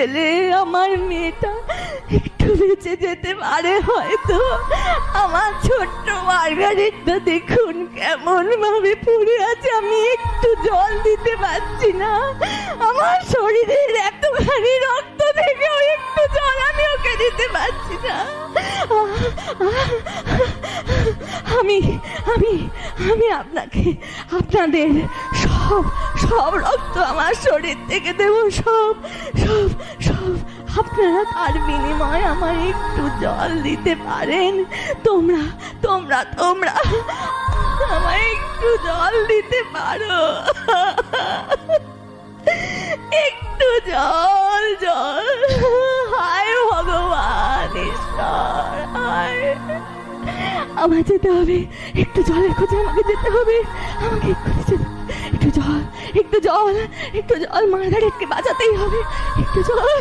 পেলে আমার মেয়েটা বেঁচে যেতে পারে হয়তো। আমার ছোট্ট মার্গারেটটা দেখুন কেমন ভাবে পড়ে আছে। আমি একটু জল দিতে পারছি না। আমার শরীরের এতখানি রক্ত থেকেও একটু জল আমি ওকে দিতে পারছি না। আমি আমি আমি আপনাকে, আপনাদের সব সব রক্ত আমার শরীর থেকে দেব। সব সব সব আপনারা তার বিনিময়ে আমার একটু জল দিতে পারেন? তোমরা তোমরা তোমরা আমায় একটু জল দিতে পারো। একটু জল জল। হায় ভগবান, ঈশ্বর, হায়। আমার যেতে হবে। একটু জলের খোঁজে আমাকে যেতে হবে। আমাকে এক্ষুনি। একটু জল একটু জল মার্গারেটকে বাঁচাতেই হবে। একটু জল।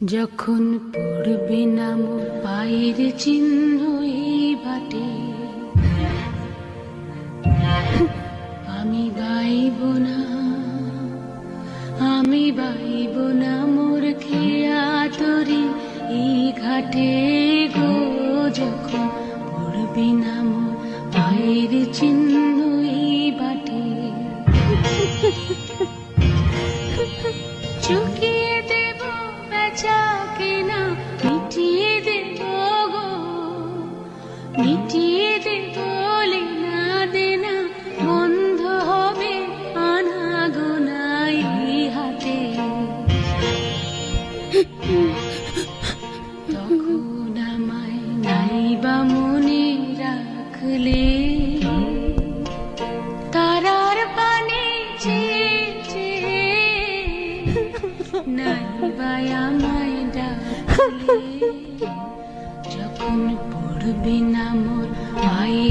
যখন পড়বে না মোর পায়ের চিহ্ন এই বাটে আমি বাইব না আমি বাইব না ঘাটে গো যখন পড়বি নাম পায়ের চিহ্ন বাটে। চুকিয়ে দেব বেচা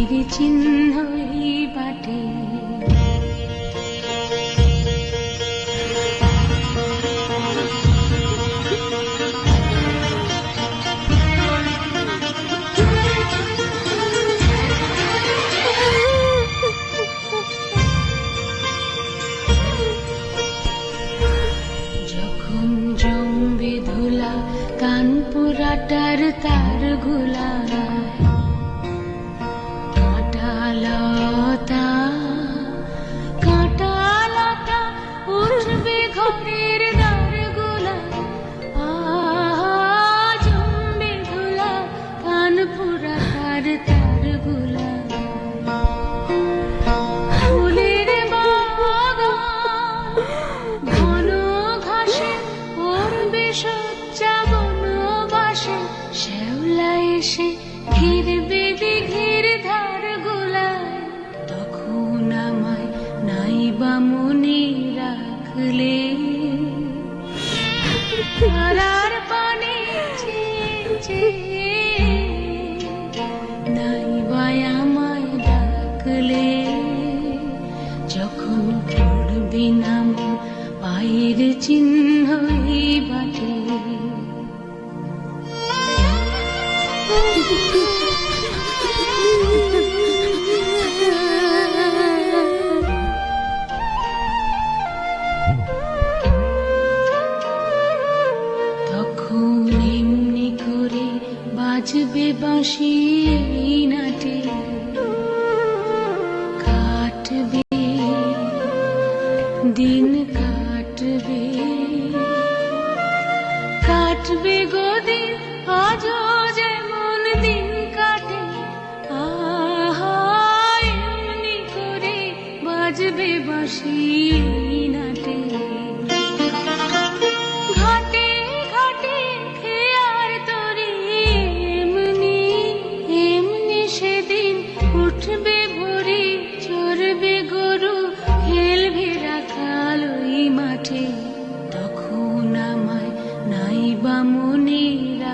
পায়ের চিহ্ন এই বাটে। উঠবে দিন मुनी रा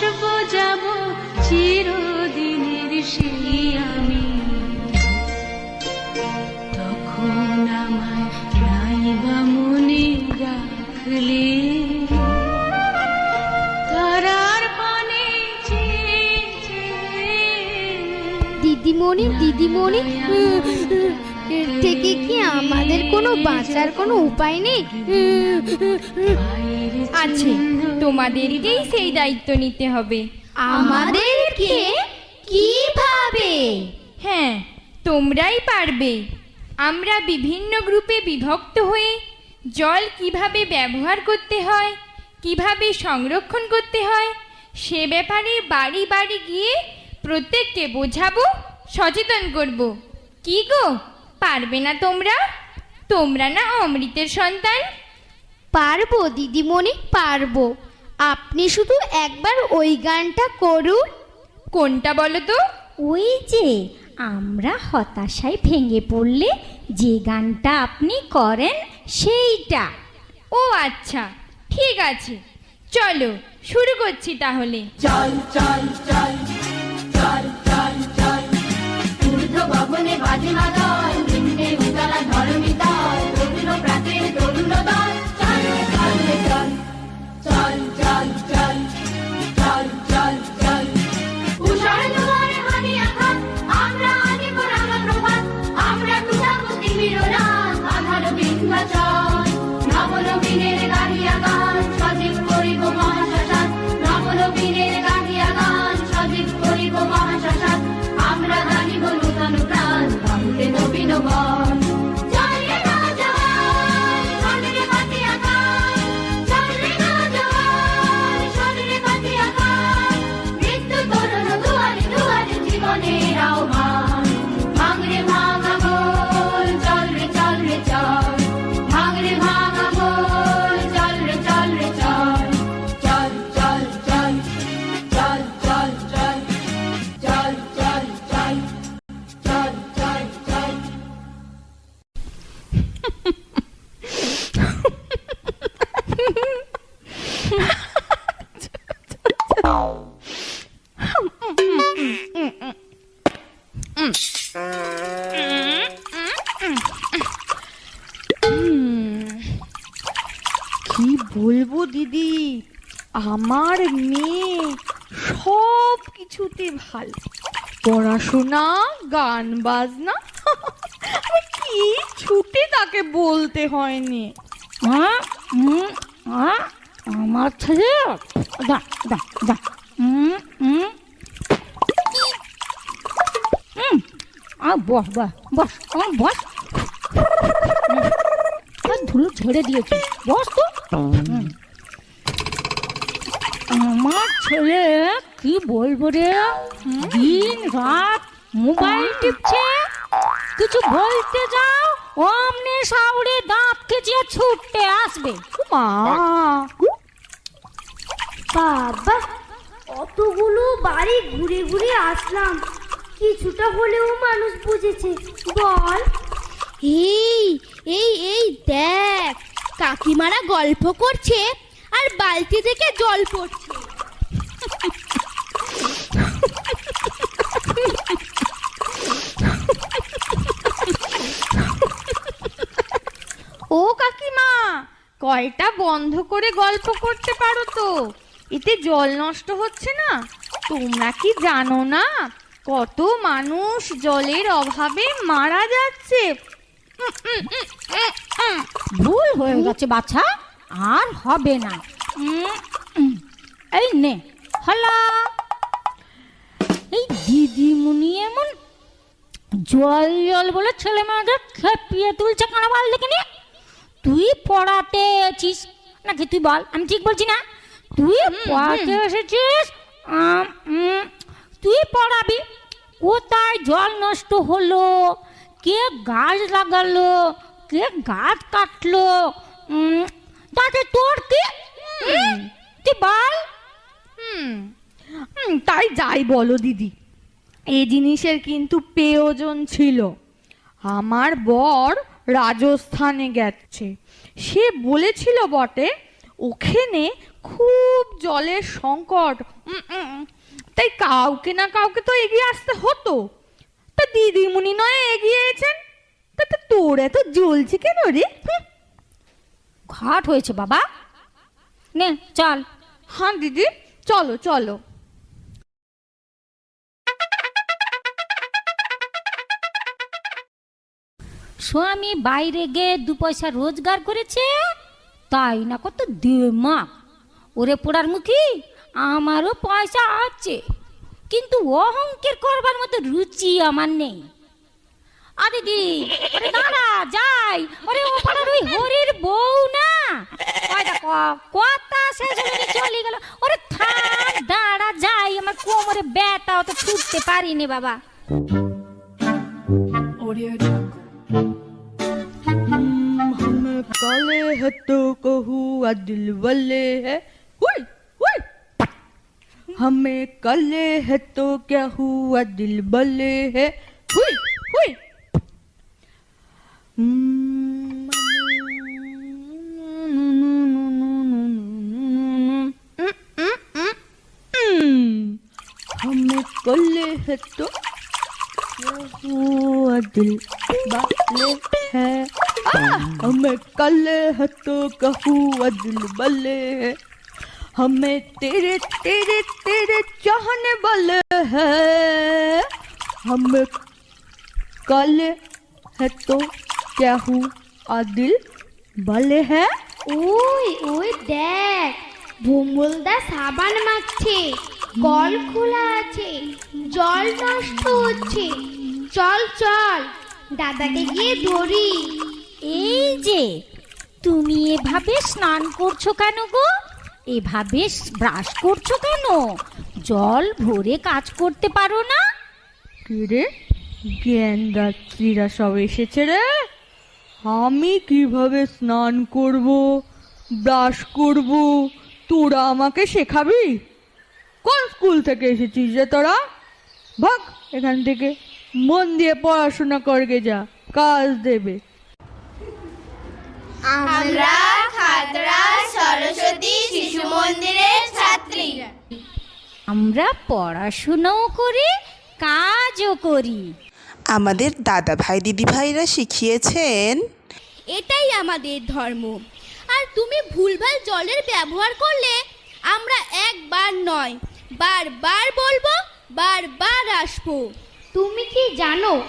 আসব যাব চিরদিনের সেই আমি। তখন আমায় বা মনে রাখলে দিদিমণি দিদিমণি এর থেকে কি আমাদের কোনো বাঁচার কোনো উপায় নেই? আছে তোমাদেরকেই সেই দায়িত্ব নিতে হবে। আমাদেরকে কীভাবে? হ্যাঁ তোমরাই পারবে। আমরা বিভিন্ন গ্রুপে বিভক্ত হয়ে জল কীভাবে ব্যবহার করতে হয় কীভাবে সংরক্ষণ করতে হয় সে ব্যাপারে বাড়ি বাড়ি গিয়ে প্রত্যেককে বোঝাবো সচেতন করব। কি গো পারবে না তোমরা? তোমরা না অমৃতের সন্তান? পারব দিদিমণি পারব। আপনি শুধু একবার ওই গানটা করুন। কোনটা বলো তো? ওই যে আমরা হতাশায় ভেঙে পড়লে যে গানটা আপনি করেন সেইটা। ও আচ্ছা ঠিক আছে। চলো শুরু করছি তাহলে। উষার পড়াশোনা গান বাজনা। কি? ছুটে তাকে বলতে হয়নি। হ্যাঁ হ্যাঁ আমার ছেলে। দা দা দা বস বস বস আমার বস। ধুলো ছেড়ে দিয়েছে। বস তো। আমার ছেলে কি বলব রে? দিন রাত মোবাইল টিপছে। কিছু বলতে যাও অমনি সাউরে দাঁত খেঁচিয়ে ছুটতে আসবে। মা। বাবা অতগুলো বাড়ি ঘুরে ঘুরে আসলাম। কিছুটা হলেও মানুষ বুঝেছে। বল। এই এই এই দেখ কাকিমারা গল্প করছে আর বালতি থেকে জল পড়ছে। কাকিমা কয়টা বন্ধ করে গল্প করতে পারো তো? এতে জল নষ্ট হচ্ছে না। তোমরা কি জানো না? কত মানুষ জলের অভাবে মারা যাচ্ছে। ভুল হয়ে গেছে বাছা, আর হবে না। এই নে, হলা। এই দিদিমুনি এমন জল জল বলে ছেলে মেয়েদের খেপিয়ে তুলছে কানা বাল দেখে নি তুই পড়াতে এসেছিস? নাকি তুই বল আমি ঠিক বলছি না। তুই পড়াতে এসেছিস? তুই পড়াবি। কোথায় জল নষ্ট হলো? কে গাছ লাগালো? কে গাছ কাটলো? তাতে তোর কি? তুই বল। তাই যাই বলো দিদি। এই জিনিসের কিন্তু প্রয়োজন ছিল। আমার বর রাজস্থানে গেছে। সে বলেছিল বটে, ওখানে খুব জলের সংকট। তাই কাউকে না কাউকে তো এগিয়ে আসতে হতো। তা দিদিমণি নয় এগিয়েছেন তা তা তোর এত জ্বলছে কেন রে? ঘাট হয়েছে বাবা। নে, চল। হ্যাঁ দিদি। চলো চলো। স্বামী বাইরে গিয়ে দু পয়সা রোজগার করেছে, তাই না কত দেমা ওরে পোড়ার মুখী, আমারও পয়সা আছে, কিন্তু অহংকের করবার মতো রুচি আমার নেই। আ দিদি ওরে দাঁড়া, যাই ওরে ও পাড়ার ওই হরির বউ না? কথা শেষ হয়ে চলে গেল। ওরে থাক দাঁড়া, যাই, আমার কোমরে ব্যথা অত ছুটতে পারিনি বাবা। काले है तो कहूँ दिल वाले है। हुई हुई। हमें काले है तो क्या हुआ दिल वाले है। हुई हुई। हमें काले है तो क्या हुआ दिल वाले है। हमें कल है तो कहूँ दिल वाले है हमें तेरे तेरे तेरे चाहने वाले है हमें कल है तो क्या हुआ दिल वाले है ওই ওই দেখ ভোমলদা সাবান মাখছে কল খোলা আছে জল নষ্ট হচ্ছে চল চল দাদাকে গিয়ে ধরি এই যে, তুমি এভাবে স্নান করছ কেন গো? এভাবে ব্রাশ করছ কেন? জল ভরে কাজ করতে পারো না? রে জ্ঞান রাত্রীরা সব এসেছে রে? আমি কীভাবে স্নান করব, ব্রাশ করব? তোরা আমাকে শেখাবি? কোন স্কুল থেকে এসেছিস রে তোরা? ভাগ, এখান থেকে। মন দিয়ে পড়াশোনা করগে যা, কাজ দেবে। আমরা খাতড়া সরস্বতী শিশু মন্দিরের ছাত্রী। আমরা পড়াশুনোও করি কাজও করি। আমাদের দাদা ভাই দিদি ভাইরা শিখিয়েছেন। এটাই আমাদের ধর্ম। আর তুমি ভুলভাল জলের ব্যবহার করলে আমরা একবার নয় বারবার বলব বারবার আসব। তুমি কি জানো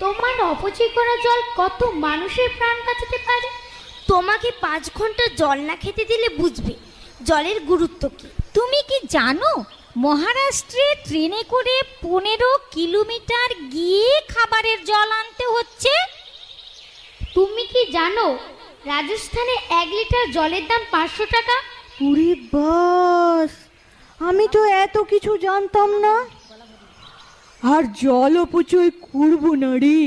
তোমার অপচয় করা জল কত মানুষের প্রাণ বাঁচাতে পারে? তোমাকে পাঁচ ঘণ্টা জল না খেতে দিলে বুঝবে জলের গুরুত্ব কি। তুমি কি জানো মহারাষ্ট্রে ট্রেনে করে পনেরো কিলোমিটার গিয়ে খাবারের জল আনতে হচ্ছে? তুমি কি জানো রাজস্থানে এক লিটার জলের দাম পাঁচশো টাকা? উরে বাস, আমি তো এত কিছু জানতাম না। আর জল অপচয় করব না রে।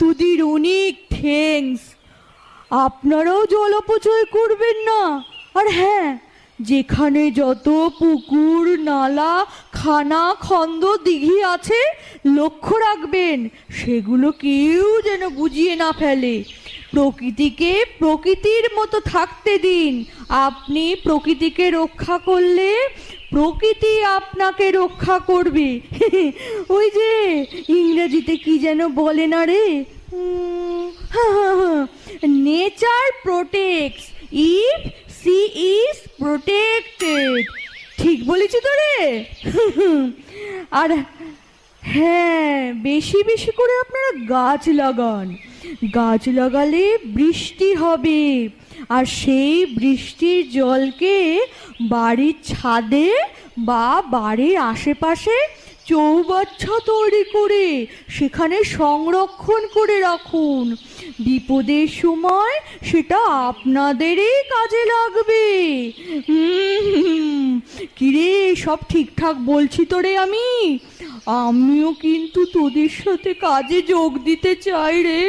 তোদের অনেক থ্যাঙ্কস আপনারাও জল অপচয় করবেন না। আর হ্যাঁ যেখানে যত পুকুর, নালা, খানা, খন্দ, দিঘি আছে, লক্ষ্য রাখবেন, সেগুলো কেউ যেন বুঝিয়ে না ফেলে। প্রকৃতিকে প্রকৃতির মতো থাকতে দিন। আপনি প্রকৃতিকে রক্ষা করলে প্রকৃতি আপনাকে রক্ষা করবে। ওই যে ইংরেজিতে কি যেন বলে না রে? Nature protects if she is protected ঠিক বলেছি তো রে? আর হ্যাঁ বেশি বেশি করে আপনারা গাছ লাগান। গাছ লাগালে বৃষ্টি হবে। আর সেই বৃষ্টির জলকে বাড়ির ছাদে বা বাড়ির আশেপাশে চৌবাচ্চা তৈরি করে সেখানে সংরক্ষণ করে রাখুন। বিপদের সময় সেটা আপনাদেরই কাজে লাগবে। কিরে, সব ঠিকঠাক বলছি তো রে আমি? আমিও কিন্তু তোদের সাথে কাজে যোগ দিতে চাই রে।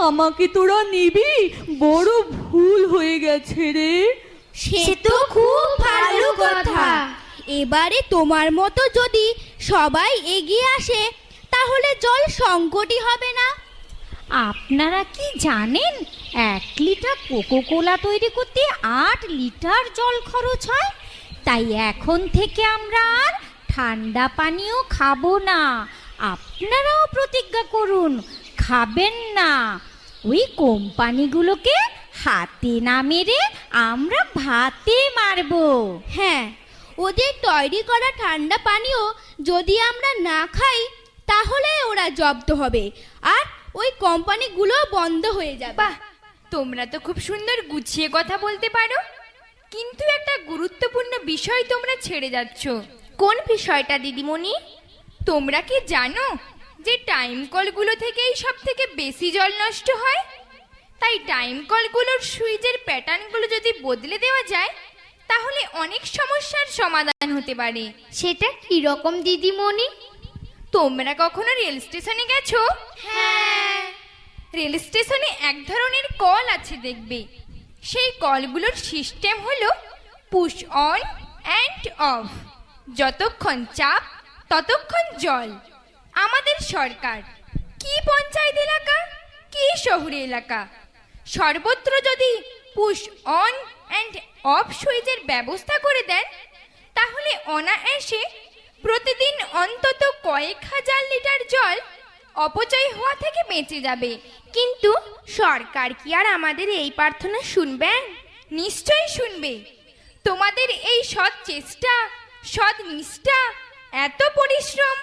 আমাকে তোরা নিবি? বড় ভুল হয়ে গেছে রে। সে তো খুব ভালো কথা। এবারে তোমার মতো যদি সবাই এগিয়ে আসে তাহলে জল সংকটই হবে না। আপনারা কি জানেন এক লিটার কোকো কোলা তৈরি করতে আট লিটার জল খরচ হয়? তাই এখন থেকে আমরা আর ঠান্ডা পানীয় খাব না। আপনারাও প্রতিজ্ঞা করুন খাবেন না। ওই কোম্পানিগুলোকে হাতে না মেরে আমরা ভাতে মারবো। হ্যাঁ ওদের তৈরি করা ঠান্ডা পানীয় যদি আমরা না খাই, তাহলে ওরা জব্দ হবে। আর ওই কোম্পানিগুলো বন্ধ হয়ে যাবে। তোমরা তো খুব সুন্দর গুছিয়ে কথা বলতে পারো। কিন্তু একটা গুরুত্বপূর্ণ বিষয় তোমরা ছেড়ে যাচ্ছ। কোন বিষয়টা, দিদিমণি? তোমরা কি জানো যে টাইম কলগুলো থেকেই সব থেকে বেশি জল নষ্ট হয়? তাই টাইম কলগুলোর সুইচের প্যাটার্নগুলো যদি বদলে দেওয়া যায় তাহলে অনেক সমস্যার সমাধান হতে পারে। সেটা কীরকম দিদিমণি? তোমরা কখনো রেল স্টেশনে গেছো? হ্যাঁ। রেল স্টেশনে এক ধরনের কল আছে দেখবে। সেই কলগুলোর সিস্টেম হলো পুশ অন অ্যান্ড অফ। যতক্ষণ চাপ ততক্ষণ জল। আমাদের সরকার কি পঞ্চায়েত এলাকা কি শহুরে এলাকা? সর্বত্র যদি পুশ অন অ্যান্ড অফ সুইচের ব্যবস্থা করে দেন, তাহলে অনায়াসে প্রতিদিন অন্তত কয়েক হাজার লিটার জল অপচয় হওয়া থেকে বেঁচে যাবে। কিন্তু সরকার কি আর আমাদের এই প্রার্থনা শুনবেন নিশ্চয়ই শুনবে। তোমাদের এই সৎ চেষ্টা, সৎ নিষ্ঠা, এত পরিশ্রম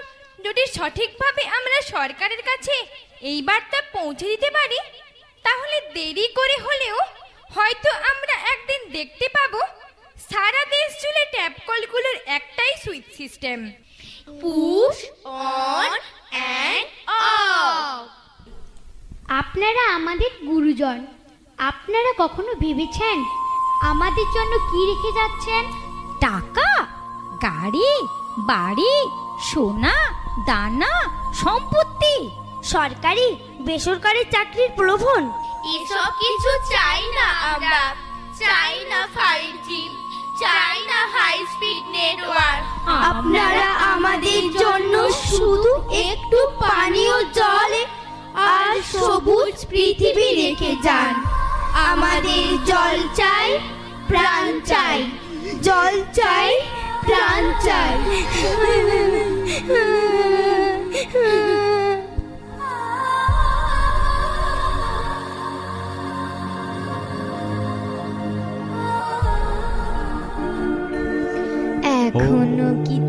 যদি সঠিকভাবে আমরা সরকারের কাছে এই বার্তা পৌঁছে দিতে পারি, তাহলে দেরি করে হলেও হয়তো আমরা একদিন দেখতে পাবো সারা দেশ জুড়ে ট্যাপ কলগুলোর একটাই switch system. Push on and off. আপনারা আমাদের গুরুজন আপনারা কখনো ভেবেছেন আমাদের জন্য কি রেখে যাচ্ছেন? টাকা গাড়ি বাড়ি সোনা দানা সম্পত্তি সরকারি বেসরকারি চাকরির প্রলোভন। এসব কিছু চাই না আমরা। চাই না ফাইভ জি চাই না হাই স্পিড নেটওয়ার্ক আপনারা আমাদের জন্য শুধু একটু পানীয় জল আর সবুজ পৃথিবী রেখে যান। আমাদের জল চাই, প্রাণ চাই। জল চাই, প্রাণ চাই।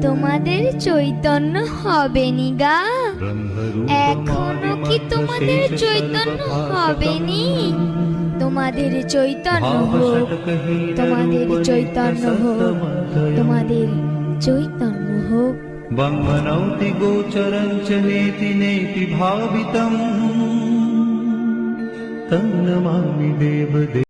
তোমাদের চৈতন্য হবে নি গা এখনো কি তোমাদের চৈতন্য হবে নি তোমাদের চৈতন্য হোক তোমাদের চৈতন্য হোক তোমাদের চৈতন্য হোক बङ्गनौति गोचरं च नेति नेति भावितम् तन्नमामि देवदेव